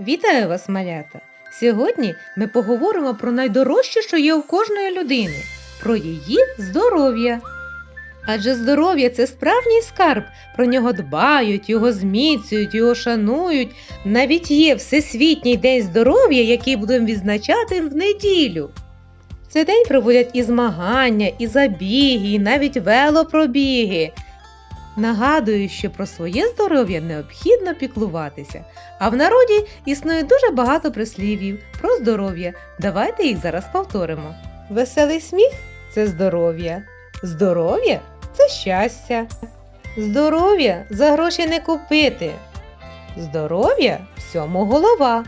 Вітаю вас, малята! Сьогодні ми поговоримо про найдорожче, що є у кожної людини, про її здоров'я. Адже здоров'я це справжній скарб, про нього дбають, його зміцнюють, його шанують. Навіть є Всесвітній день здоров'я, який будемо відзначати в неділю. Цей день проводять і змагання, і забіги, і навіть велопробіги. Нагадую, що про своє здоров'я необхідно піклуватися. А в народі існує дуже багато прислів'їв про здоров'я. Давайте їх зараз повторимо. Веселий сміх це здоров'я. Здоров'я це щастя. Здоров'я за гроші не купити. Здоров'я всьому голова.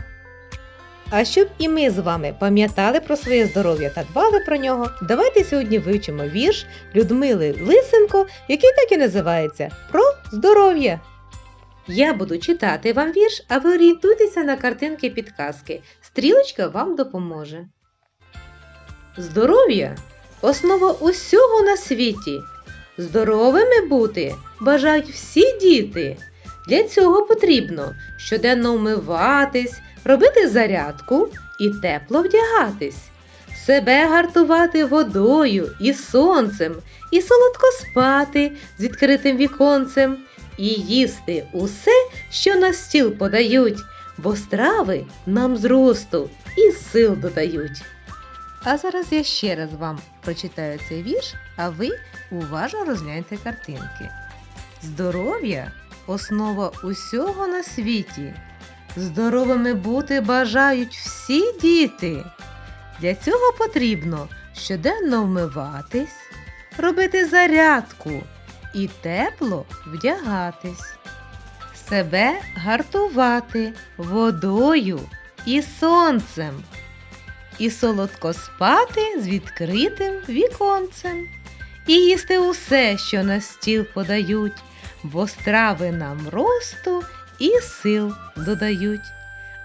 А щоб і ми з вами пам'ятали про своє здоров'я та дбали про нього, давайте сьогодні вивчимо вірш Людмили Лисенко, який так і називається Про здоров'я. Я буду читати вам вірш, а ви орієнтуйтеся на картинки підказки. Стрілочка вам допоможе. Здоров'я основа усього на світі. Здоровими бути бажають всі діти. Для цього потрібно щоденно вмиватись, робити зарядку і тепло вдягатись, себе гартувати водою і сонцем, і солодко спати з відкритим віконцем, і їсти усе, що на стіл подають, бо страви нам зросту і сил додають. А зараз я ще раз вам прочитаю цей вірш, а ви уважно розгляньте картинки. Здоров'я основа усього на світі. Здоровими бути бажають всі діти. Для цього потрібно щоденно вмиватись, робити зарядку і тепло вдягатись, себе гартувати водою і сонцем, і солодко спати з відкритим віконцем, і їсти усе, що на стіл подають, бо страви нам росту і сил додають.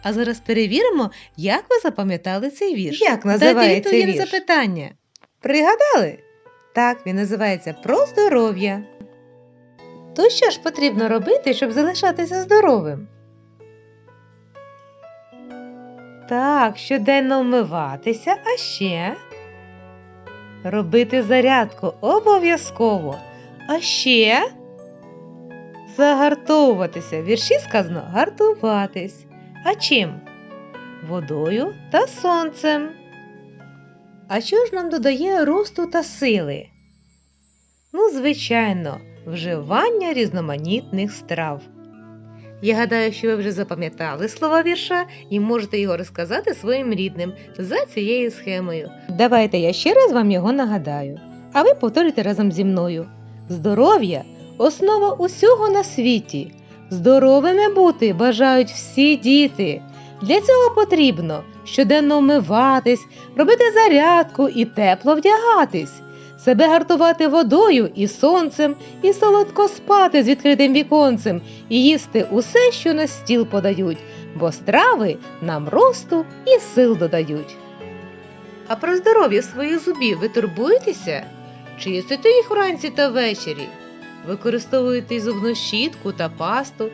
А зараз перевіримо, як ви запам'ятали цей вірш. Як називається Та вірш? запитання. Пригадали? Так, він називається Про здоров'я. То що ж потрібно робити, щоб залишатися здоровим? Так, щоденно вмиватися, а ще робити зарядку обов'язково. А ще загартовуватися. Вірші сказано гартуватись. А чим? Водою та сонцем. А що ж нам додає росту та сили? Ну, звичайно, вживання різноманітних страв. Я гадаю, що ви вже запам'ятали слова вірша і можете його розказати своїм рідним за цією схемою. Давайте я ще раз вам його нагадаю, а ви повторюйте разом зі мною. Здоров'я основа усього на світі. Здоровими бути бажають всі діти. Для цього потрібно щоденно вмиватись, робити зарядку і тепло вдягатись, себе гартувати водою і сонцем, і солодко спати з відкритим віконцем, і їсти усе, що на стіл подають, бо страви нам росту і сил додають. А про здоров'я своїх зубів ви турбуєтеся? Чистите їх вранці та ввечері? Використовуєте зубну щітку та пасту,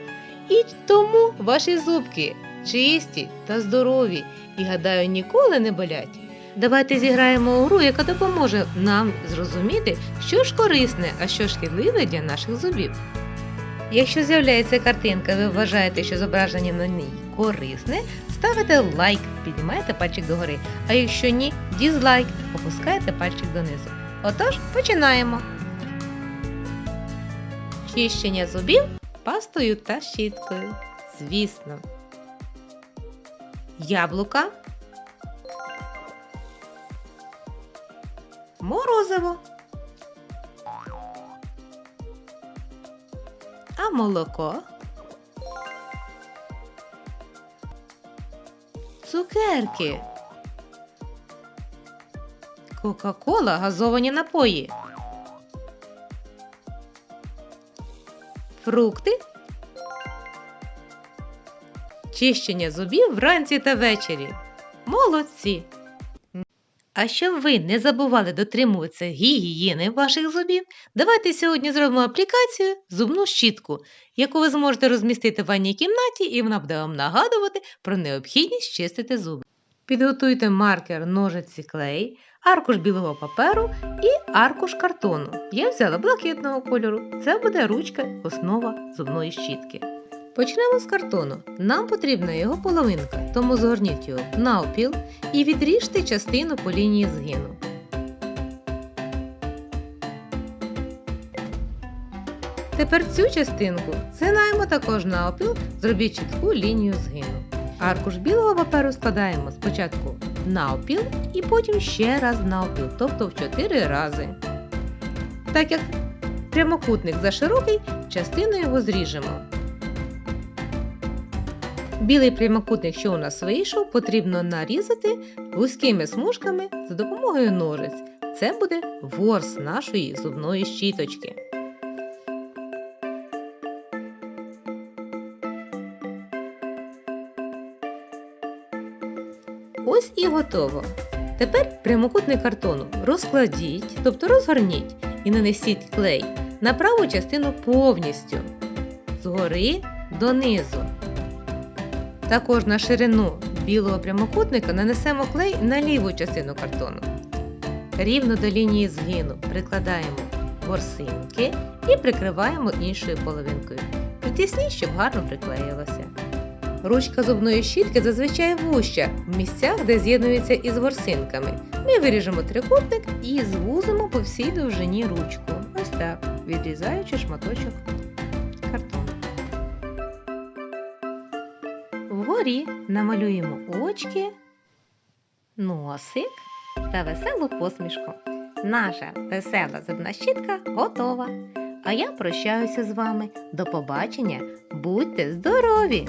і тому ваші зубки чисті та здорові і, гадаю, ніколи не болять. Давайте зіграємо у гру, яка допоможе нам зрозуміти, що ж корисне, а що шкідливе для наших зубів. Якщо з'являється картинка, ви вважаєте, що зображення на ній корисне, ставите лайк, піднімаєте пальчик догори, а якщо ні, дізлайк, опускаєте пальчик донизу. Отож, починаємо. Чищення зубів пастою та щіткою. Звісно. Яблука. Морозиво. А молоко. Цукерки. Кока-кола газовані напої. Фрукти. Чищення зубів вранці та ввечері. Молодці! А щоб ви не забували дотримуватися гігієни ваших зубів, давайте сьогодні зробимо аплікацію зубну щітку, яку ви зможете розмістити в ванній кімнаті, і вона буде вам нагадувати про необхідність чистити зуби. Підготуйте маркер, ножиці, клей, аркуш білого паперу і аркуш картону. Я взяла блакитного кольору. Це буде ручка, основа зубної щітки. Почнемо з картону. Нам потрібна його половинка, тому згорніть його навпіл і відріжте частину по лінії згину. Тепер цю частинку згинаємо також навпіл, зробіть чітку лінію згину. Аркуш білого паперу складаємо спочатку навпіл і потім ще раз навпіл, тобто в 4 рази. Так як прямокутник заширокий, частину його зріжемо. Білий прямокутник, що у нас вийшов, потрібно нарізати вузькими смужками за допомогою ножиць. Це буде ворс нашої зубної щіточки. Ось і готово. Тепер прямокутний картону розкладіть, тобто розгорніть і нанесіть клей на праву частину повністю згори донизу. Також на ширину білого прямокутника нанесемо клей на ліву частину картону. Рівно до лінії згину прикладаємо ворсинки і прикриваємо іншою половинкою. Притисніть, щоб гарно приклеїлося. Ручка зубної щітки зазвичай вуща в місцях, де з'єднується із ворсинками. Ми виріжемо трикутник і звузимо по всій довжині ручку. Ось так, відрізаючи шматочок картону. Вгорі намалюємо очки, носик та веселу посмішку. Наша весела зубна щітка готова. А я прощаюся з вами. До побачення. Будьте здорові!